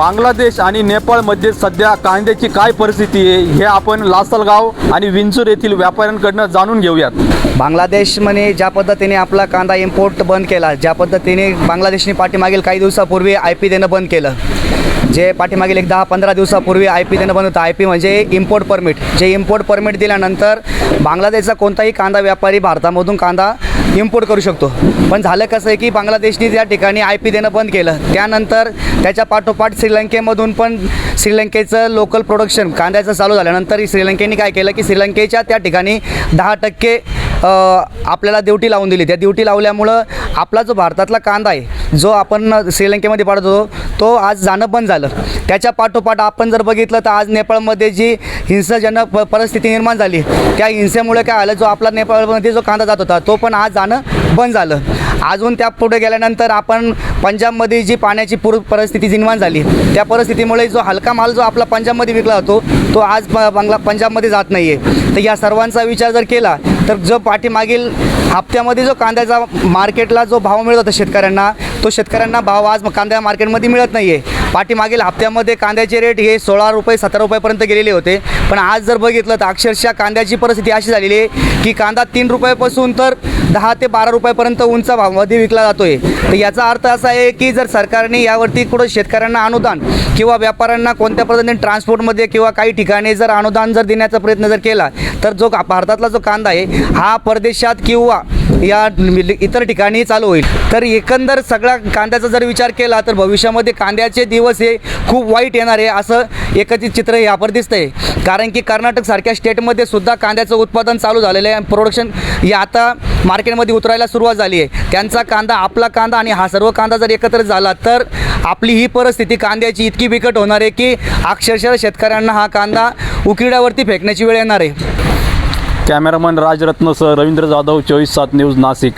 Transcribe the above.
बांगलादेश आणि नेपाळमध्ये सध्या कांद्याची काय परिस्थिती आहे हे आपण लासलगाव आणि विंचूर येथील व्यापाऱ्यांकडनं जाणून घेऊयात. बांगलादेशमध्ये ज्या पद्धतीने आपला कांदा इम्पोर्ट बंद केला ज्या पद्धतीने बांगलादेशने पाठीमागील काही दिवसापूर्वी आय पी देणं बंद केलं जे पाठीमागील एक दहा पंधरा दिवसापूर्वी आय पी देणं बंद होतं. आय पी म्हणजे इम्पोर्ट परमिट जे इम्पोर्ट परमिट दिल्यानंतर बांगलादेशचा कोणताही कांदा व्यापारी भारतामधून कांदा इम्पोर्ट करू शकतो. पण झालं कसं आहे की बांगलादेशने त्या ठिकाणी आय पी देणं बंद केलं त्यानंतर त्याच्या पाठोपाठ श्रीलंकेमधून पण श्रीलंकेचं लोकल प्रोडक्शन कांद्याचं चालू झाल्यानंतर श्रीलंकेने काय केलं की श्रीलंकेच्या त्या ठिकाणी दहा टक्के आपल्याला ड्युटी लावून दिली. त्या ड्युटी लावल्यामुळं आपला जो भारतातला कांदा आहे जो आपण श्रीलंकेमध्ये पाडत होतो तो आज जाणं बंद झालं. त्याच्या पाठोपाठ आपण जर बघितलं तर आज नेपाळमध्ये जी हिंसाजनक प परिस्थिती निर्माण झाली त्या हिंसेमुळे काय आलं जो आपला नेपाळमध्ये जो कांदा जात होता तो पण आज जाणं बंद झालं. अजून त्या पुढे गेल्यानंतर आपण पंजाबमध्ये जी पाण्याची पूर परिस्थिती निर्माण झाली त्या परिस्थितीमुळे जो हलका माल जो आपला पंजाबमध्ये विकला जातो तो आज बंगला बांगला पंजाबमध्ये जात नाही आहे तर या सर्वांचा विचार जर केला तर जो पाठीमागील हप्त्यामध्ये जो कांद्याचा मार्केटला जो भाव मिळत होता शेतकऱ्यांना तो शेतकऱ्यांना भाव आज कांद्या मार्केटमध्ये मिळत नाही आहे पाठीमागील हप्त्यामध्ये कांद्याचे रेट हे सोळा रुपये सतरा रुपयापर्यंत गेलेले होते. पण आज जर बघितलं तर अक्षरशः कांद्याची परिस्थिती अशी झालेली आहे की कांदा तीन रुपयापासून तर दहा ते बारा रुपयापर्यंत उंच भावामध्ये विकला जातो आहे तर याचा अर्थ असा आहे की जर सरकारने यावरती कुठं शेतकऱ्यांना अनुदान किंवा व्यापाऱ्यांना कोणत्या पद्धतीने ट्रान्सपोर्टमध्ये किंवा काही ठिकाणी जर अनुदान जर देण्याचा प्रयत्न जर केला तर जो का- भारतातला जो कांदा आहे हा परदेशात किंवा या इतर ठिकाणी चालू होईल. तर एकंदर सगळा कांद्याचा जर विचार केला तर भविष्यामध्ये कांद्याचे दिवस हे खूप वाईट येणार आहे असं एकत्रित चित्र यावर दिसतं आहे कारण की कर्नाटकसारख्या स्टेटमध्ये सुद्धा कांद्याचं उत्पादन चालू झालेलं आहे प्रोडक्शन हे आता मार्केटमध्ये उतरायला सुरुवात झाली आहे. त्यांचा कांदा आपला कांदा आणि हा सर्व कांदा जर एकत्र झाला तर आपली ही परिस्थिती कांद्याची इतकी बिकट होणार आहे की अक्षरशः शेतकऱ्यांना हा कांदा उकिरड्यावरती फेकण्याची वेळ येणार आहे. कॅमेरामन राजरत्नसह रवींद्र जाधव चोवीस सात न्यूज नाशिक.